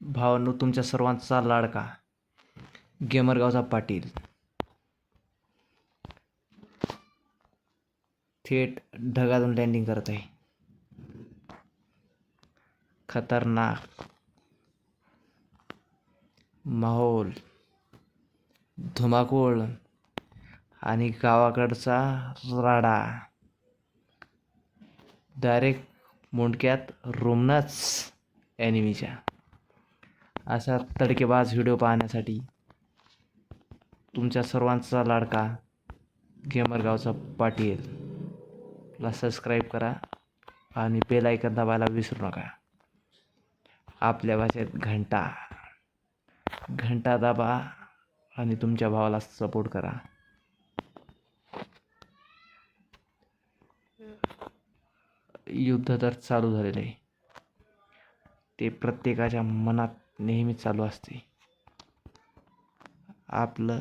भावांनो तुमच्या सर्वांचा लाडका गेमरगावचा पाटील. थेट ढगातून लँडिंग करत आहे खतरनाक. माहोल. धुमाकूळ. आणि गावाकडचा राडा. डायरेक्ट मुंडक्यात रोमनाच ॲनिमीच्या अशा तडकेबाज व्हिडिओ पाहण्यासाठी तुमच्या सर्वांचा लाडका गेमरगावचा पाटील ला सबस्क्राईब करा आणि बेल आयकन दाबायला विसरू नका. आपल्या भाषेत घंटा. घंटा दाबा आणि तुमच्या भावाला सपोर्ट करा. युद्ध तर चालू झालेलं आहे. ते प्रत्येकाच्या मनात नेहमी चालू असते. आपलं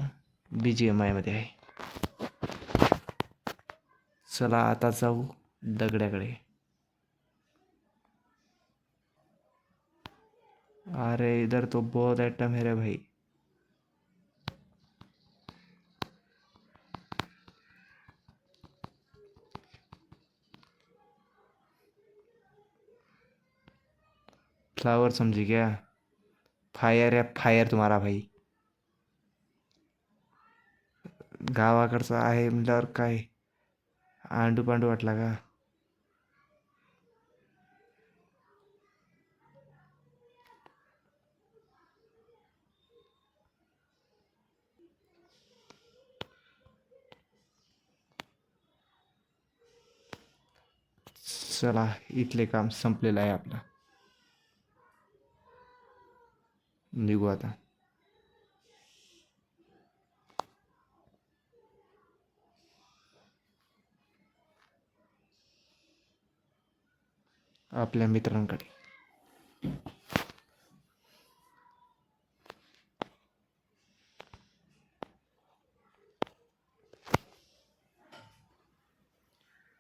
बी जी एम आयमध्ये आहे. चला आता जाऊ दगड्याकडे. अरे इधर तो बहुत आयटम है रे भाई. फ्लावर समजू घ्या फायर या फायर तुम्हारा भाई. गावाकडचा आहे म्हटल्यावर काय? आंडू पांडू वाटला का? चला इथले काम संपलेलं आहे आपलं. निघू आता. आपल्या मित्रांकडे.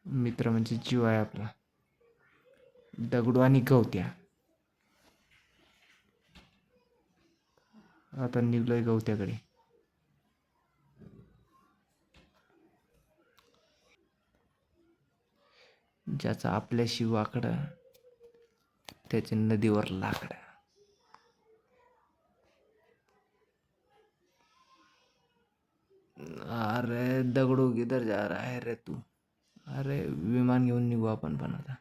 मित्र म्हणजे जीव आहे आपला. दगडू आणि गवत्या. आता निघलोय गवत्याकडे. ज्याचा आपल्याशी वाकडा त्याचे नदीवर लाकडं. अरे दगडू किधर जा रहा है रे तू? अरे विमान घेऊन निघू आपण पण आता.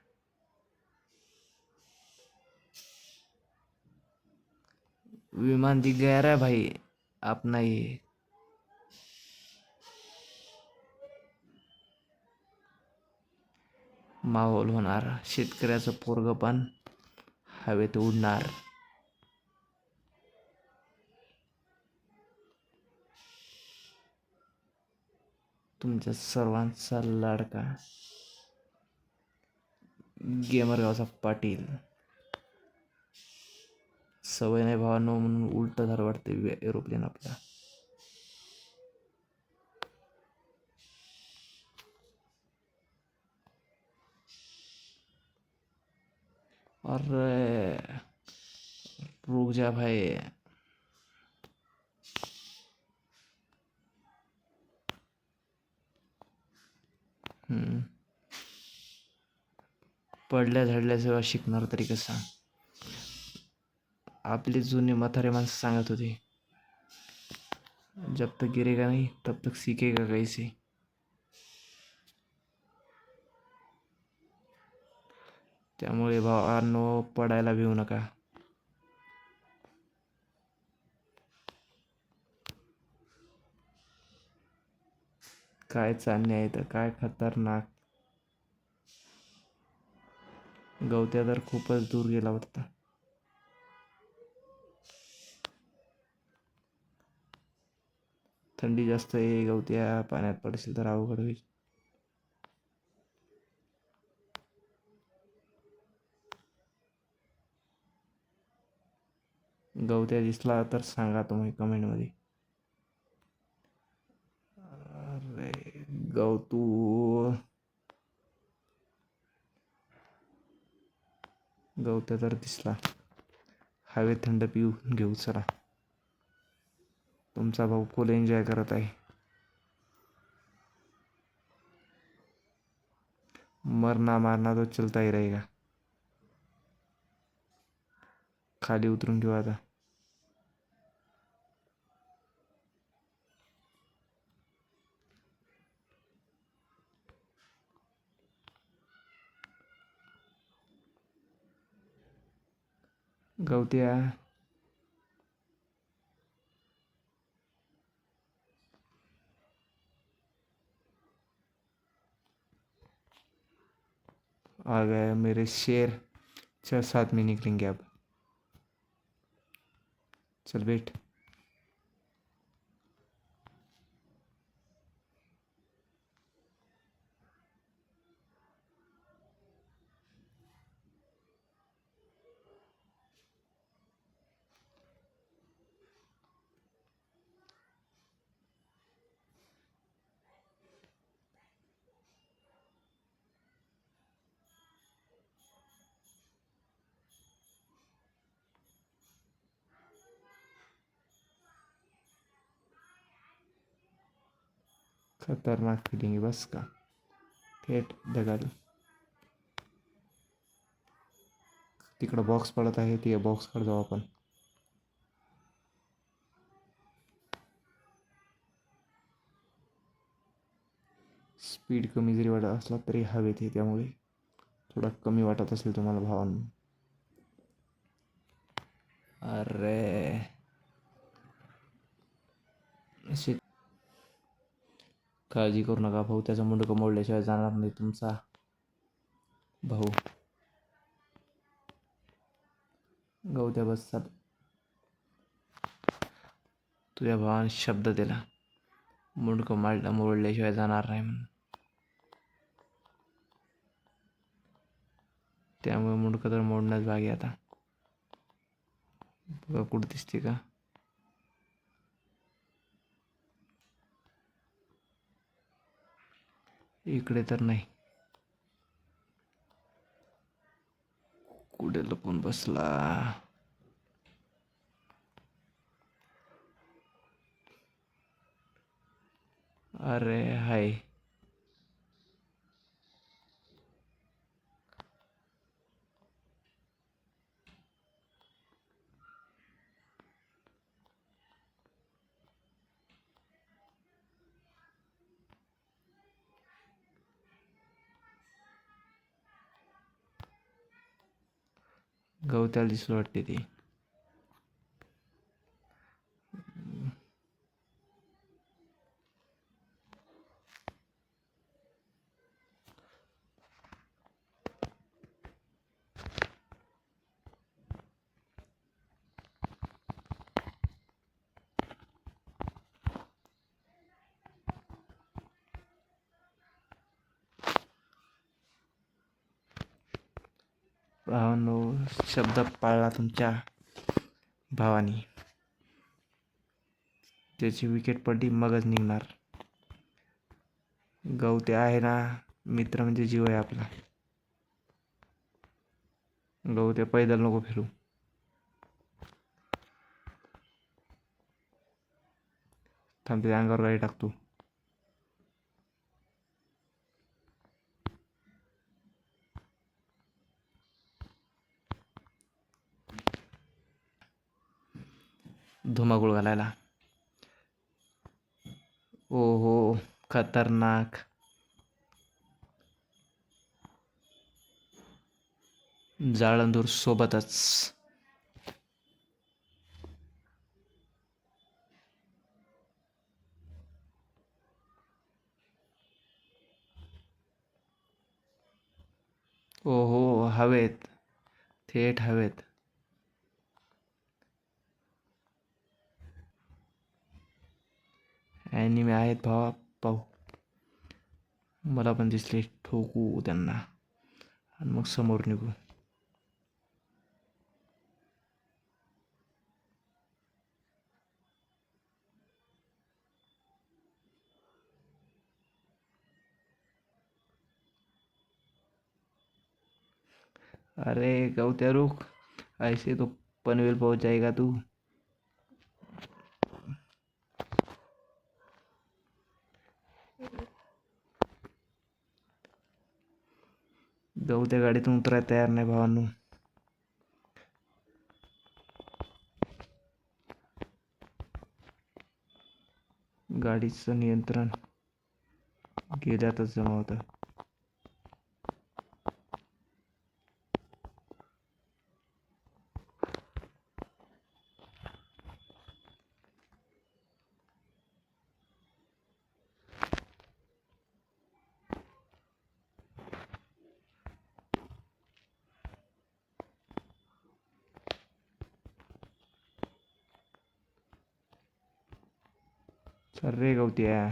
विमान दिख गया भाई। अपना ये माहोल होणार शेतकऱ्याचं पोरग पण हवेत उडणार तुमच्या सर्वांचा लाडका। गेमरगावचा पाटील। सवय नाही भावांनो म्हणून उलट धार वाटते एरोप्लेन आपल्या. अरे रुक जा भाई. हम्म. पडल्या झडल्याशिवाय शिकणार तरी कसं? आपले जुने म्हातारे माणसं सांगत होते जब तक गिरेगा नाही तब तक सीखेगा कैसे? त्यामुळे भावांनो पडायला भिवू नका. काय चालणे आहे तर काय खतरनाक? गवत्या तर खूपच दूर गेला वाटतं. थंडी जास्त आहे गवत्या पाण्यात पडशील तर अवघड होईल. गवत्या दिसला तर सांगा तुम्ही कमेंटमध्ये. अरे गवतू. गवत्या तर दिसला. हवे थंड पिऊ घेऊ चला. तुमचा भाऊ फुल एन्जॉय करत आहे. मरना मारना तो चलता ही रहेगा. खाली उतरून घेऊ आता. गवत्या आ गए मेरे शेर। चल साथ में निकलेंगे अब। चल बैठ। खतरनाक फिलिंग आहे बस का। थेट दगाल तिकडं बॉक्स पडत आहे ते बॉक्सकडे जाऊ आपण स्पीड कमी जरी वाटत असला तरी हवेत आहे त्यामुळे। थोडा कमी वाटत असेल तुम्हाला भावांनो। अरे। काळजी करू नका भाऊ त्याचं मुंडकं मोडल्याशिवाय जाणार नाही तुमचा भाऊ. गवत्या बसतात तुझ्या भावाने शब्द दिला. मुंडकं मांडलं मोडल्याशिवाय जाणार नाही म्हणून. त्यामुळे मुंडकं तर मोडणंच भागी आता. बघा कुठं दिसते का? इकडे तर नाही कुठे लपून बसला अरे हाय गवताला दिसलं वाटते ती. भावांनो शब्द पाळला तुमच्या भावानी. त्याची विकेट पडली मगच निघणार. गवते आहे ना मित्र म्हणजे जीव आहे आपला. गवते पैदल नको फिरू. थांबते अंगावर गाडी टाकतो धुमाकूळ घालायला ओ हो खतरनाक. जाळंदूर सोबतच. ओ हो हवेत. थेट हवेत. ॲनिमे आहेत भावा पाहू. मला पण दिसले ठोकू त्यांना. आणि मग समोर निघू. अरे गवत्या रुख, ऐसे तो पनवेल पहुँच जाएगा तू. गवत्या गाडीतून उतरायला तयार नाही भावांनो गाडीचं नियंत्रण गेल्यातच जमा होतं चल रे गवत्या.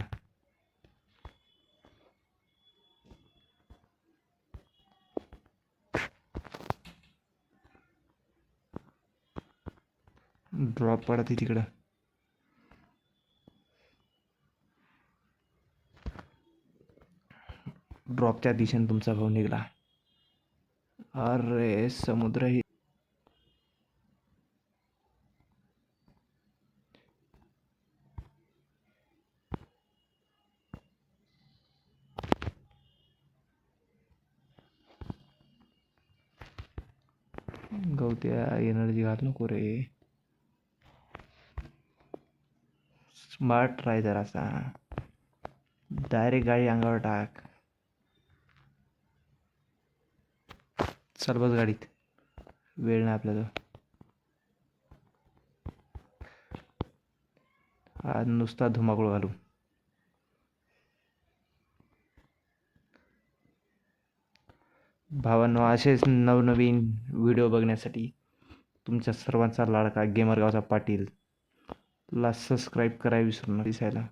ड्रॉप पडत तिकडं. ड्रॉपच्या दिशेने तुमचा भाऊ निघाला. अरे समुद्र ही गवत्या एनर्जी घाल नको रे. स्मार्ट राह जरासा डायरेक्ट गाडी अंगावर टाक. चल बस गाडीत. वेळ नाही आपल्याला आज नुसता धुमाकूळ घालू भावांनो असेच नवनवीन व्हिडिओ बघण्यासाठी तुमच्या सर्वांचा लाडका गेमरगावचा पाटील. ला सबस्क्राईब करायला विसरू नका दिसायला.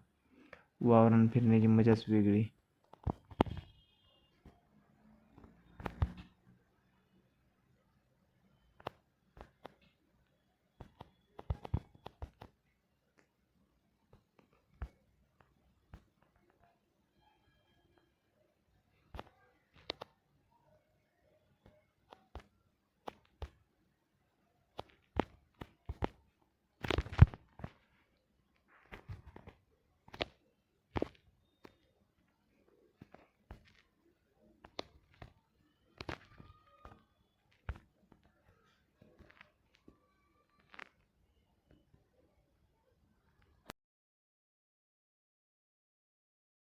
वावरान फिरण्याची मजाच वेगळी.